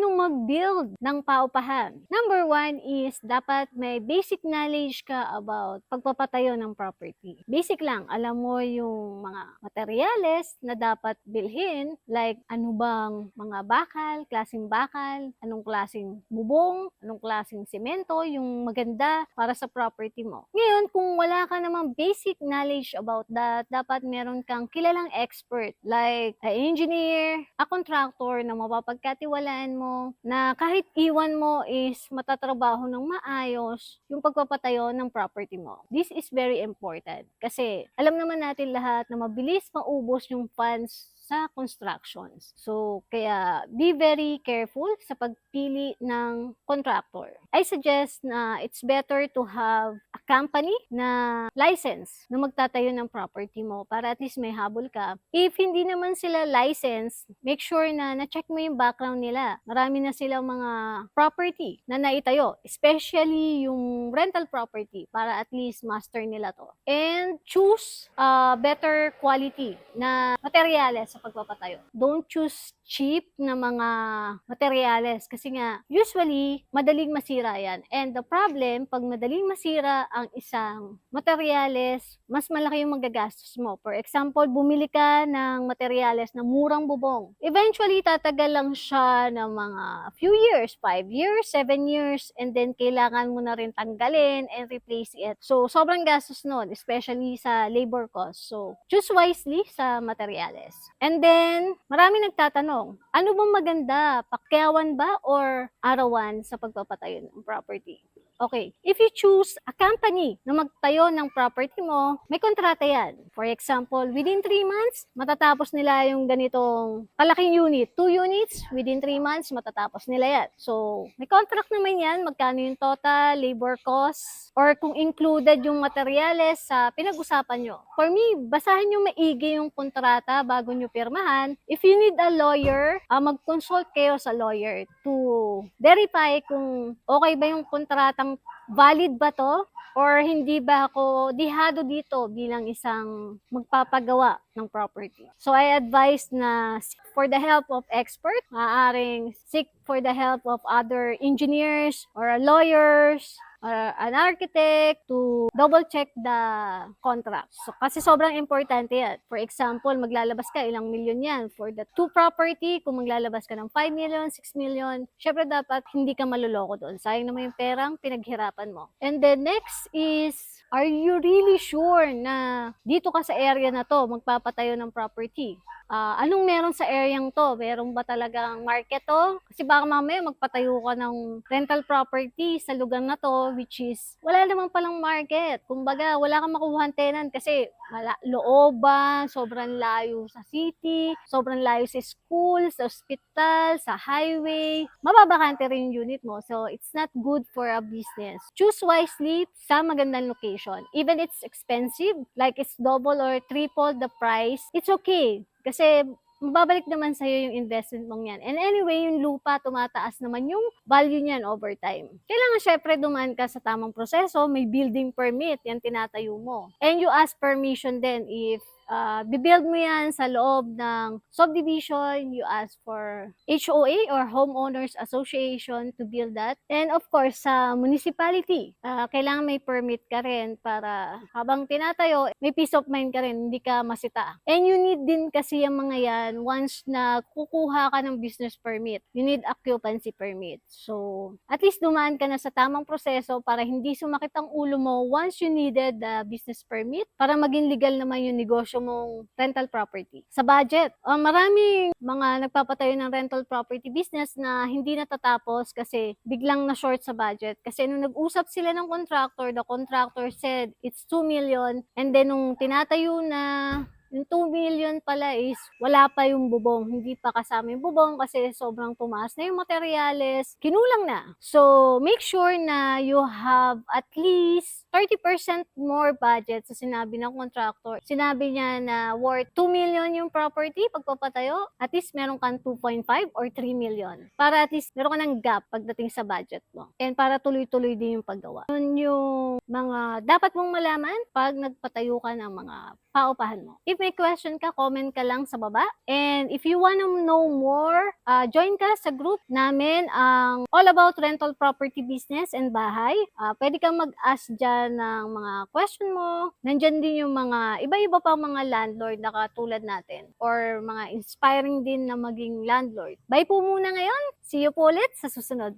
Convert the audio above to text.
anong mag-build ng paupahan. Number one is dapat may basic knowledge ka about pagpapatayo ng property. Basic lang, alam mo yung mga materyales na dapat bilhin, like ano bang mga bakal, klaseng bakal, anong klaseng bubong, anong klaseng semento, yung maganda para sa property mo. Ngayon, kung wala ka namang basic knowledge about that, dapat meron kang kilalang expert like a engineer, a contractor na mapapagkatiwalaan mo na kahit iwan mo is matatrabaho ng maayos yung pagpapatayo ng property mo. This is very important kasi alam naman natin lahat na mabilis maubos yung funds sa constructions. So, kaya be very careful sa pagpili ng contractor. I suggest na it's better to have a company na license na magtatayo ng property mo para at least may habol ka. If hindi naman sila license, make sure na na-check mo yung background nila. Marami na silang mga property na naitayo, especially yung rental property para at least master nila to. And choose uh, better quality na materyales sa pagpapatayo. Don't choose cheap na mga materyales kasi nga usually madaling masira yan. And the problem, pag madaling masira ang isang materyales, mas malaki yung magagastos mo. For example, bumili ka ng materyales na murang bubong. Eventually, tatagal lang siya ng mga few years, 5 years, 7 years, and then kailangan mo na rin tanggalin and replace it. So, sobrang gastos nun, especially sa labor cost. So, choose wisely sa materyales. And then, marami nagtatanong, ano bang maganda? Pakyawan ba or arawan sa pagpapatayo ng property? Okay, if you choose a company na magtayo ng property mo, may kontrata yan. For example, within 3 months, matatapos nila yung ganitong kalaking unit. 2 units, within 3 months, matatapos nila yan. So, may contract naman yan, magkano yung total, labor costs, or kung included yung materyales sa pinag-usapan nyo. For me, basahin nyo maigi yung kontrata bago nyo pirmahan. If you need a lawyer, ah, mag-consult kayo sa lawyer to verify kung okay ba yung kontratang valid ba to? Or hindi ba ako dihado dito bilang isang magpapagawa ng property. So I advise na for the help of expert, maaaring seek for the help of other engineers or lawyers or an architect to double check the contract. So, kasi sobrang importante yan. For example, maglalabas ka, ilang milyon yan. For the two property, kung maglalabas ka ng 5 million, 6 million, syempre dapat hindi ka maluloko doon. Sayang naman yung perang pinaghirapan mo. And then next is, are you really sure na dito ka sa area na to magpapatayo ng property? Ah, anong meron sa areang to? Meron ba talagang market to? Kasi baka mamaya magpatayo ka ng rental property sa lugar na to which is wala naman palang market. Kumbaga, wala kang makuha tenant kasi mala, looban, sobrang layo sa city, sobrang layo sa school, sa hospital, sa highway. Mababakante rin yung unit mo. So, it's not good for a business. Choose wisely sa magandang location. Even it's expensive, like it's double or triple the price, it's okay. Kasi mababalik naman sa'yo yung investment mong yan. And anyway, yung lupa, tumataas naman yung value niyan over time. Kailangan syempre dumaan ka sa tamang proseso, may building permit, yan tinatayo mo. And you ask permission then if uh, bibuild mo yan sa loob ng subdivision, you ask for HOA or Homeowners Association to build that. And of course, sa municipality, uh, kailangan may permit ka rin para habang tinatayo, may peace of mind ka rin, hindi ka masita. And you need din kasi yung mga yan once na kukuha ka ng business permit. You need occupancy permit. So, at least dumaan ka na sa tamang proseso para hindi sumakit ang ulo mo once you needed the business permit para maging legal naman yung negosyo mong rental property. Sa budget, uh, maraming mga nagpapatayo ng rental property business na hindi natatapos kasi biglang na short sa budget. Kasi nung nag-usap sila ng contractor, the contractor said it's 2 million and then nung tinatayo na yung 2 million pala is wala pa yung bubong. Hindi pa kasama yung bubong kasi sobrang tumaas na yung materyales. Kinulang na. So, make sure na you have at least 30% more budget sa sinabi ng contractor. Sinabi niya na worth 2 million yung property pagpapatayo, at least meron kang 2.5 or 3 million. Para at least meron ka ng gap pagdating sa budget mo. And para tuloy-tuloy din yung paggawa. Yun yung mga dapat mong malaman pag nagpatayo ka ng mga paupahan mo. If may question ka, comment ka lang sa baba. And if you wanna know more, uh, join ka sa group namin ang All About Rental Property Business and Bahay. Uh, pwede kang mag-ask dyan ng mga question mo. Nandyan din yung mga iba-iba pa mga landlord na katulad natin or mga inspiring din na maging landlord. Bye po muna ngayon. See you po ulit sa susunod.